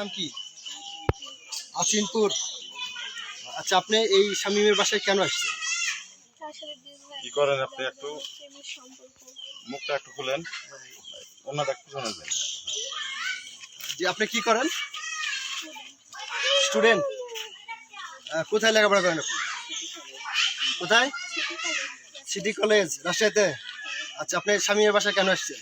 নাম কি? আসিনপুর আচ্ছা আপনি এই শামীমের বাসায় কেন আসছেন? কি করেন আপনি একটু? মুখটা একটু খুলেন। ওনাটা একটু শোনা যায় যে আপনি কি করেন? স্টুডেন্ট। কোথায় লেখাপড়া করেন আপনি? কোথায়? সিটি কলেজ রাজশাহীতে। আচ্ছা আপনি স্বামীর বাসায় কেন আসছেন?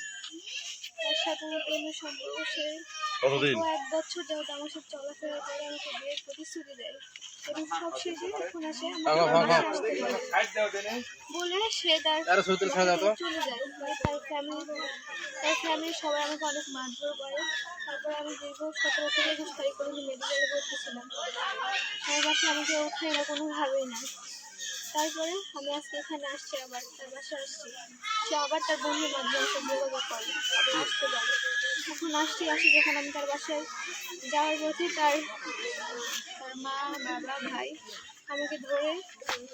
কতদিন? এক বছর যাবত আমার সাথে চলাফেরা করে আমাকে বিয়ের প্রতিশ্রুতি দেয়। এবং সব শেষে এখন আসে আমাকে বাসায় আসতে বলে। সে তার চলে যায়। মানে তার ফ্যামিলি তার ফ্যামিলি সবাই আমাকে অনেক মারধর করে। তারপর আমি দীর্ঘ সতেরো থেকে একুশ তারিখ পর্যন্ত মেডিকেলে ভর্তি ছিলাম। আমার বাসায় আমাকে ওঠায় না কোনোভাবেই না তারপরে আমি আজকে এখানে আসছি আবার তার বাসায় আসছি। সে আবার তার বন্ধুর মাধ্যমে সব যোগাযোগ করে আবার আসতে পারে এখন আসছি আসি যখন আমি তার বাসায় যাওয়ার পথে তার তার মা বাবা ভাই আমাকে ধরে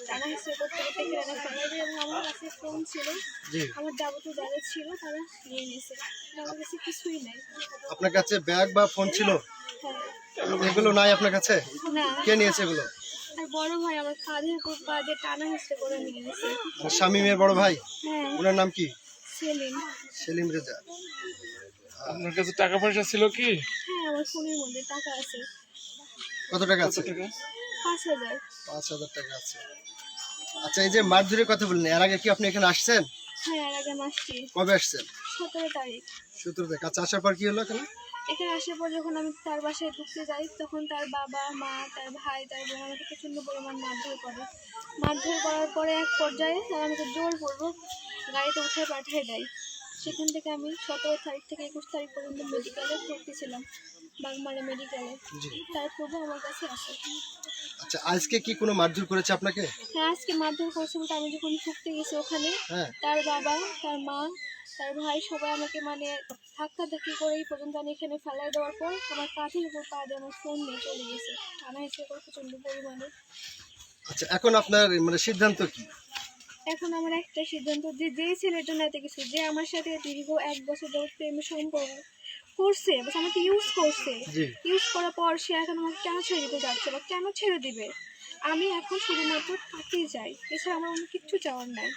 টানা হিসেবে করতে করতে এখানে ফেলে এবং আমার কাছে ফোন ছিল। আমার যাবতীয় যাদের ছিল তারা নিয়ে নিয়েছে। আমার কাছে কিছুই নেই। আপনার কাছে ব্যাগ বা ফোন ছিল? হ্যাঁ। এগুলো নাই আপনার কাছে? কে নিয়েছে এগুলো? আর বড় ভাই আমার কাঁধের টানা করে নিয়ে বড় ভাই? হ্যাঁ। ওনার নাম কি? সেলিম। সেলিম রেজা। আপনার কাছে টাকা পয়সা ছিল কি? হ্যাঁ আমার ফোনের মধ্যে টাকা আছে। কত টাকা আছে? পাঁচ হাজার। পাঁচ হাজার টাকা আছে। আচ্ছা এই যে মারধরের কথা বললেন এর আগে কি আপনি এখানে আসছেন? হ্যাঁ আগে কবে আসছেন? সতেরো তারিখ। সতেরো থেকে আচ্ছা আসার পর কি হলো এখানে? এখানে আসার পর যখন আমি তার বাসায় ঢুকতে যাই তখন তার বাবা মা তার ভাই তার বোন আমাকে প্রচণ্ড পরিমাণ মারধর করে। মারধর করার পরে এক পর্যায়ে তারা আমাকে জোর করব গাড়িতে উঠে পাঠিয়ে দেয়। সেখান থেকে আমি সতেরো তারিখ থেকে একুশ তারিখ পর্যন্ত মেডিকেলে ভর্তি ছিলাম বাগমারা মেডিকেলে। জি। তারপর আমার কাছে আসে। আচ্ছা আজকে কি কোনো মারধর করেছে আপনাকে? হ্যাঁ আজকে মারধর করেছে আমি যখন ঢুকতে গেছি ওখানে হ্যাঁ। তার বাবা তার মা তার ভাই সবাই আমাকে মানে ধাক্কা ধাক্কি করে এই পর্যন্ত আমি এখানে ফেলাই দেওয়ার পর আমার কাঁধের উপর পা দিয়ে আমার ফোন নিয়ে চলে গেছে। টানা হিসেবে করে প্রচণ্ড পরিমাণে আচ্ছা এখন আপনার মানে সিদ্ধান্ত কি? এখন আমার একটা সিদ্ধান্ত যে যে ছেলের জন্য এত কিছু যে আমার সাথে দীর্ঘ এক বছর ধরে প্রেমের সম্পর্ক করছে বাস আমাকে ইউজ করছে। ইউজ করার পর সে এখন আমাকে কেন ছেড়ে দিতে যাচ্ছে বা কেন ছেড়ে দিবে? আমি এখন শুধুমাত্র তাকেই যাই এছাড়া আমার অন্য কিচ্ছু চাওয়ার নাই।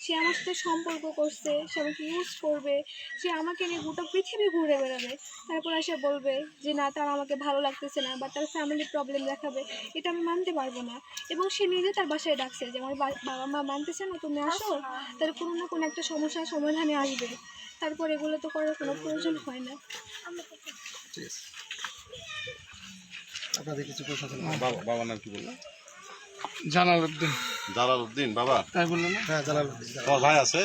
সে আমার সাথে সম্পর্ক করছে সে আমাকে ইউজ করবে সে আমাকে নিয়ে গোটা পৃথিবী ঘুরে বেড়াবে। তারপর এসে বলবে যে না তার আমাকে ভালো লাগতেছে না বা তার ফ্যামিলি প্রবলেম দেখাবে। এটা আমি মানতে পারব না। এবং সে নিজে তার বাসায় ডাকছে যে আমার বাবা মা মানতেছে না তুমি আসো তার কোনো না কোনো একটা সমস্যার সমাধানে আসবে। তারপর এগুলো তো করার কোনো প্রয়োজন হয় না। ঠিক আপনাদের কিছু প্রশ্ন থাকলে বাবা নাম কি উদ্দিন। জালাল উদ্দিন বাবা? তাই বলল না হ্যাঁ তোমার ভাই আছে?